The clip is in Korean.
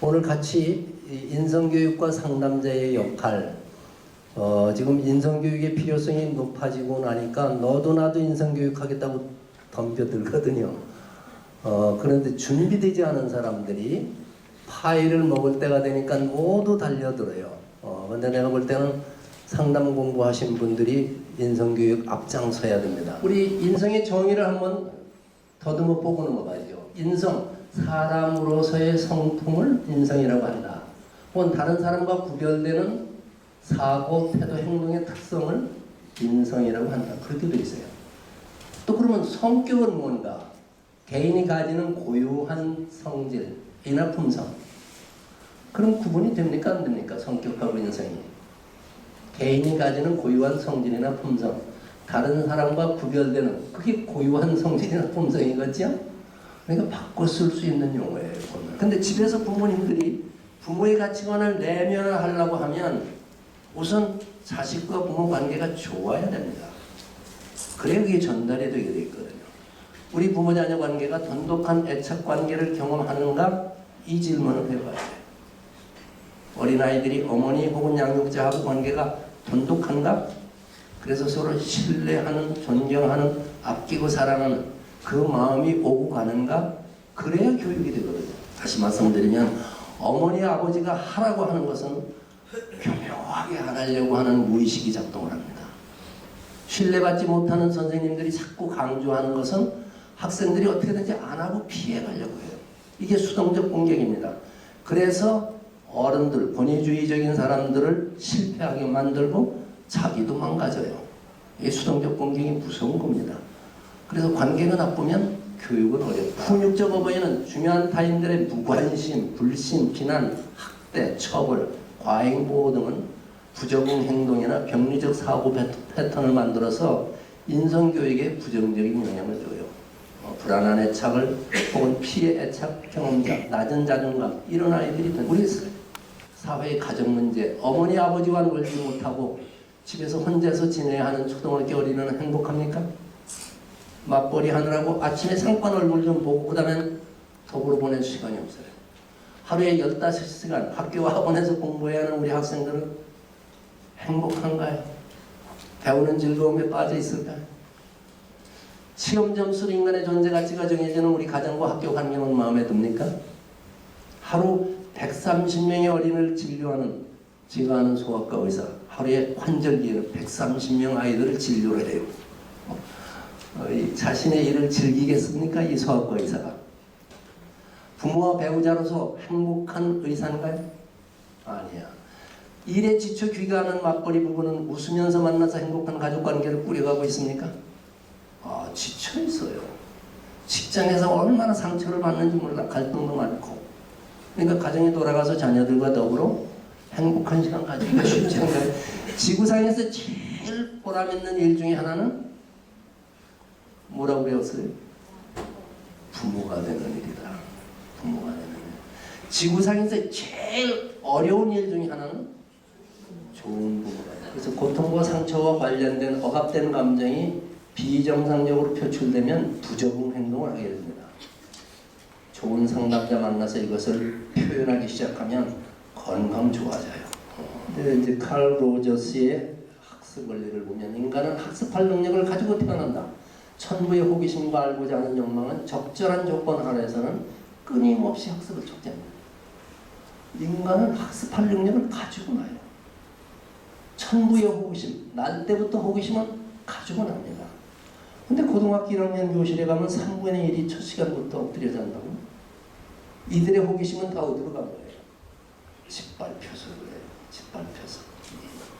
오늘 같이 이 인성교육과 상담자의 역할, 어, 지금 인성교육의 필요성이 높아지고 나니까 너도 나도 인성교육 하겠다고 덤벼들거든요. 어, 그런데 준비되지 않은 사람들이 파일을 먹을 때가 되니까 모두 달려들어요. 어, 근데 내가 볼 때는 상담 공부하신 분들이 인성교육 앞장서야 됩니다. 우리 인성의 정의를 한번 더듬어 보고 넘어가죠. 인성, 사람으로서의 성품을 인성이라고 한다. 혹은 다른 사람과 구별되는 사고, 태도, 행동의 특성을 인성이라고 한다. 그렇게 되어 있어요. 또 그러면 성격은 뭔가? 개인이 가지는 고유한 성질이나 품성. 그럼 구분이 됩니까? 안 됩니까? 성격하고 인성이. 개인이 가지는 고유한 성질이나 품성. 다른 사람과 구별되는 그게 고유한 성질이나 품성이겠죠? 그러니까 바꿔 쓸 수 있는 용어예요. 근데 집에서 부모님들이 부모의 가치관을 내면하려고 하면 우선 자식과 부모 관계가 좋아야 됩니다. 그래야 그게 전달이 되게 돼 있거든요. 우리 부모 자녀 관계가 돈독한 애착 관계를 경험하는가 이 질문을 해봐야 돼요. 어린아이들이 어머니 혹은 양육자하고 관계가 돈독한가? 그래서 서로 신뢰하는, 존경하는, 아끼고 사랑하는 그 마음이 오고 가는가? 그래야 교육이 되거든요. 다시 말씀드리면 어머니 아버지가 하라고 하는 것은 교묘하게 안 하려고 하는 무의식이 작동을 합니다. 신뢰받지 못하는 선생님들이 자꾸 강조하는 것은 학생들이 어떻게든지 안 하고 피해 가려고 해요. 이게 수동적 공격입니다. 그래서 어른들, 권위주의적인 사람들을 실패하게 만들고 자기도 망가져요. 이게 수동적 공격이 무서운 겁니다. 그래서 관계가 나쁘면 교육은 어렵다. 훈육적 어버이는 중요한 타인들의 무관심, 불신, 비난, 학대, 처벌, 과잉 보호 등은 부적응 행동이나 병리적 사고 패턴을 만들어서 인성교육에 부정적인 영향을 줘요. 어, 불안한 애착을 혹은 피해 애착 경험자, 낮은 자존감 이런 아이들이 된 우리 사회의 가정 문제, 어머니 아버지와 놀지 못하고 집에서 혼자서 지내야 하는 초등학교 어린이는 행복합니까? 맞벌이 하느라고 아침에 상관 얼굴 좀 보고 그 다음엔 더불어 보낼 시간이 없어요. 하루에 15시간 학교와 학원에서 공부해야 하는 우리 학생들은 행복한가요? 배우는 즐거움에 빠져 있을까요? 시험 점수로 인간의 존재 가치가 정해지는 우리 가정과 학교 환경은 마음에 듭니까? 하루 130명의 어린이를 진료하는 제가 아는 소아과 의사 하루에 환절기에는 130명 아이들을 진료를 해요. 자신의 일을 즐기겠습니까? 이 소아과 의사가. 부모와 배우자로서 행복한 의사인가요? 아니야. 일에 지쳐 귀가하는 맞벌이 부부는 웃으면서 만나서 행복한 가족 관계를 꾸려가고 있습니까? 아, 지쳐 있어요. 직장에서 얼마나 상처를 받는지 몰라 갈등도 많고. 그러니까 가정에 돌아가서 자녀들과 더불어 행복한 시간 가지기가 쉽지 않아요. 지구상에서 제일 보람 있는 일 중에 하나는 뭐라고 배웠어요? 부모가 되는 일이다. 부모가 되는 일. 지구상에서 제일 어려운 일 중에 하나는 좋은 부모가 돼. 그래서 고통과 상처와 관련된 억압된 감정이 비정상적으로 표출되면 부적응 행동을 하게 됩니다. 좋은 상담자 만나서 이것을 표현하기 시작하면 건강 좋아져요. 어, 근데 이제 칼 로저스의 학습 원리를 보면 인간은 학습할 능력을 가지고 태어난다. 천부의 호기심과 알고자 하는 욕망은 적절한 조건 하에서는 끊임없이 학습을 촉진합니다. 인간은 학습할 능력을 가지고 나요. 천부의 호기심, 날 때부터 호기심은 가지고 납니다. 근데 고등학교 1학년 교실에 가면 3분의 1이 첫 시간부터 엎드려 잔다고? 이들의 호기심은 다 어디로 간 거예요? 짓밟혀서 그래요. 짓밟혀서.